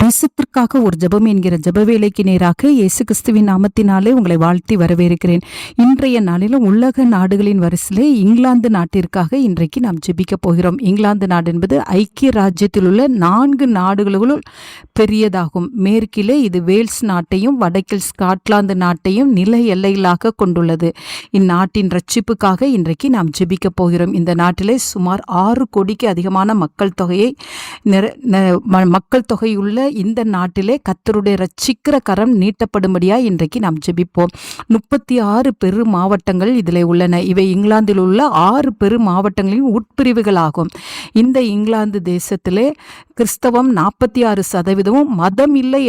தேசத்திற்காக ஒரு ஜெபம் என்கிற ஜெப வேலைக்கு நேராக இயேசு கிறிஸ்துவின் நாமத்தினாலே உங்களை வாழ்த்தி வரவேற்கிறேன். இன்றைய நாளிலும் உலக நாடுகளின் வரிசையிலே இங்கிலாந்து நாட்டிற்காக இன்றைக்கு நாம் ஜெபிக்க போகிறோம். இங்கிலாந்து நாடு என்பது ஐக்கிய ராஜ்யத்தில் உள்ள நான்கு நாடுகளுக்குள் பெரியதாகும். மேற்கிலே இது வேல்ஸ் நாட்டையும் வடக்கில் ஸ்காட்லாந்து நாட்டையும் நில எல்லைகளாக கொண்டுள்ளது. இந்நாட்டின் ரட்சிப்புக்காக இன்றைக்கு நாம் ஜெபிக்க போகிறோம். இந்த நாட்டிலே சுமார் ஆறு கோடிக்கு அதிகமான மக்கள் தொகையை நிற- ம- மக்கள் தொகையுள்ள இந்த நாட்டிலே கத்தருடைய ரட்சிக்கிற கரம் நீட்டப்படும்படியா இன்றைக்கு நாம் ஜெபிப்போம். முப்பத்தி ஆறு பெரு மாவட்டங்கள் இதில் உள்ளன. இவை இங்கிலாந்தில் உள்ள ஆறு பெரு மாவட்டங்களின் உட்பிரிவுகளாகும். இந்த இங்கிலாந்து தேசத்திலே கிறிஸ்தவம் நாற்பத்தி ஆறு சதவீதமும் மதம் இல்லை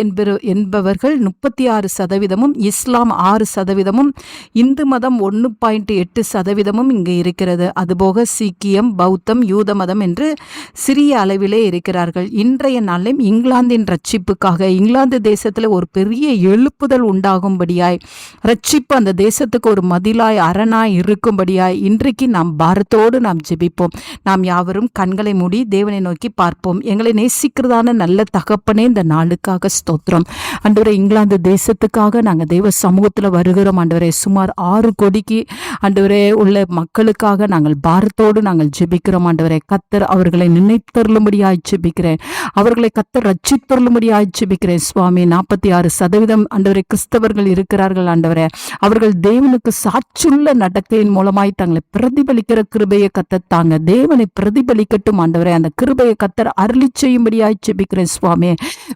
என்பவர்கள் முப்பத்தி ஆறு சதவீதமும் இஸ்லாம் ஆறு சதவீதமும் இந்து மதம் ஒன்று பாயிண்ட் எட்டு சதவீதமும் இங்கு இருக்கிறது. அதுபோக சீக்கியம் பௌத்தம் யூத மதம் என்று சிறிய அளவிலே இருக்கிறார்கள். இன்றைய நாளிலும் இங்கிலாந்தின் ரட்சிப்புக்காக இங்கிலாந்து தேசத்தில் ஒரு பெரிய எழுப்புதல் உண்டாகும்படியாய் ரட்சிப்பு அந்த தேசத்துக்கு ஒரு மதிலாய் அரணாய் இருக்கும்படியாய் இன்றைக்கு நாம் பாரத்தோடு நாம் ஜெபிப்போம். நாம் யாவரும் கண்களை மூடி தேவனை நோக்கி பார்ப்போம். எங்களை நேசிக்கிறதான நல்ல தகப்பனே இந்த நாளுக்காக ஸ்தோத்திரம். அன்றுவரை இங்கிலாந்து தேசத்துக்காக நாங்கள் தெய்வ சமூகத்தில் வருகிறோம். அன்றுவரை சுமார் ஆறு கோடிக்கு அன்றுவரே உள்ள மக்களுக்காக நாங்கள் பாரத்தோடு நாங்கள் ஜெபிக்கிறோம். ஆண்டவரே கத்தர் அவர்களை நினைத்தருளும்படியாய் ஜெபிக்கிறேன். அவர்களை கத்தர் ரட்சித்தருளும்படியாய் ஜெபிக்கிறேன் சுவாமி நாற்பத்தி ஆறு சதவீதம் அண்டவரை கிறிஸ்தவர்கள் இருக்கிறார்கள் ஆண்டவரே. அவர்கள் தேவனுக்கு சாட்சியுள்ள நடக்கையின் மூலமாய் தங்களை பிரதிபலிக்கிற கிருபையை கத்தத்தாங்க தேவனை பிரதிபலிக்கட்டும் ஆண்டவரே. அந்த கிருபையை கத்தர் அருளி செய்யும்படியாய் ஜெபிக்கிறேன் சுவாமி.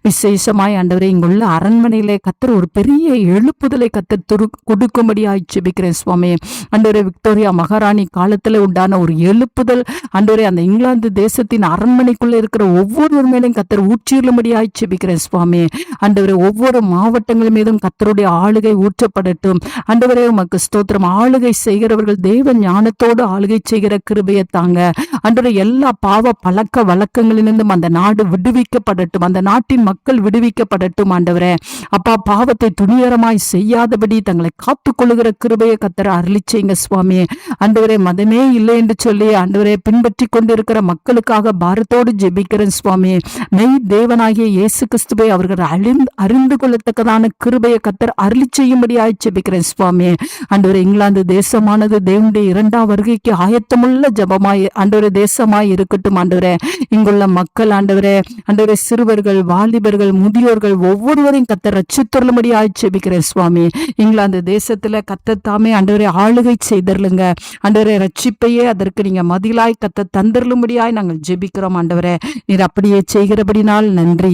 விசேஷமாய் ஆண்டவரே இங்குள்ள அரண்மனையிலே கத்தர் ஒரு பெரிய எழுப்புதலை கத்தர் துரு கொடுக்கும்படியாய் ஜெபிக்கிறேன் சுவாமி. ஆண்டவரே விக்டோரியா மகாராணி காலத்துல உண்டான ஒரு எழுப்புதல் ஆண்டவரே அந்த இங்கிலாந்து தேசத்தின் அரண்மனைக்குள்ள இருக்கிற ஒவ்வொரு மேலும் கத்தர் ஊற்றியுள்ளபடியாய் ஜெபிக்கிறேன் சுவாமி. அண்டவரே ஒவ்வொரு மாவட்டங்கள் மீதும் கத்தருடைய ஆளுகை ஊற்றப்படட்டும். அண்டவரே உமக்கு ஸ்தோத்திரம். ஆளுகை செய்கிறவர்கள் தெய்வ ஞானத்தோடு ஆளுகை செய்கிற கிருபையை தாங்க. அன்றரை எல்லா பாவ பழக்க வழக்கங்களிலிருந்தும் அந்த நாடு விடுவிக்கப்படட்டும். அந்த நாட்டின் மக்கள் விடுவிக்கப்படட்டும் ஆண்டவரே. அப்பா பாவத்தை துணிகரமாய் செய்யாதபடி தங்களை காத்து கொள்ளுகிற கிருபையை கத்தர அருளி செய்யுங்க சுவாமி. ஆண்டவரே மதமே இல்லை என்று சொல்லி ஆண்டவரே பின்பற்றி கொண்டிருக்கிற மக்களுக்காக பாரத்தோடு ஜெபிக்கிறேன் சுவாமி. மெய் தேவனாகிய இயேசு கிறிஸ்துவை அவர்கள் அழிந்து அறிந்து கொள்ளத்தக்கதான கிருபையை கத்தர் அருளி செய்யும்படியாய் ஜெபிக்கிறேன் சுவாமி அன்றொரு இங்கிலாந்து தேசமானது தேவனுடைய இரண்டாம் வருகைக்கு ஆயத்தமுள்ள ஜபமாய் அன்றொரு தேசமாய் இருக்கட்டும் ஆண்டவரே. இங்குள்ள மக்கள் ஆண்டவரே அன்றொரு சிறுவர்கள் வாலிபர்கள் முதியோர்கள் ஒவ்வொருவரையும் கத்த ரச்சித்தருளும்படி ஆட்சேபிக்கிறேன் சுவாமி இங்கிலாந்து தேசத்துல கத்தத்தாமே அன்றவரை ஆளுகை செய்தருளுங்க. அன்றவரை ரட்சிப்பையே அதற்கு நீங்க மதிலாய் கத்த தந்தருளும்படியாய் நாங்கள் ஜெபிக்கிறோம் ஆண்டவரே. நீர் அப்படியே செய்கிறபடினால் நன்றி.